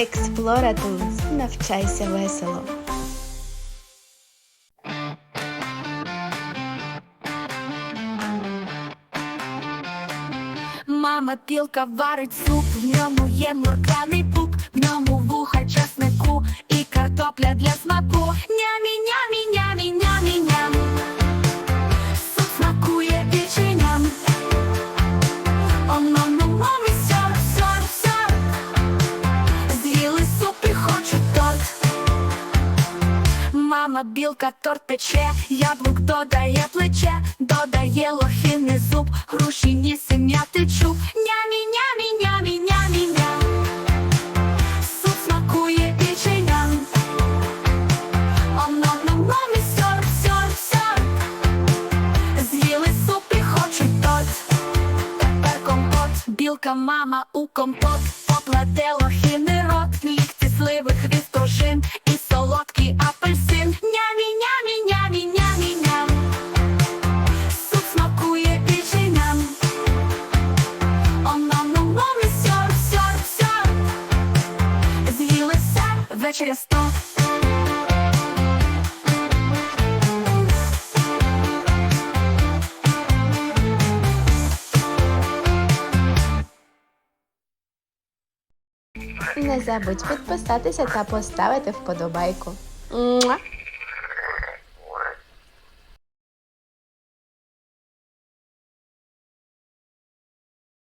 Експлора Навчайся весело. Мама пілка варить суп, в ньому є морканий пуп, в ньому вуха часнику і картопля для смаку. Нямі, Мама білка торт пече, яблук додає плече, додає лохини зуб, груші нісеня течу. Нямі, нямі, нямі, нямі, ням. Смакує печеням. Ом-ном-ном-ном і сьор, сьор, сьор. З'їли суп і хочуть торт. Білка мама у компот, покладе лохини рот, все, вечеря сто. Не забудь підписатися та поставити вподобайку. Муа!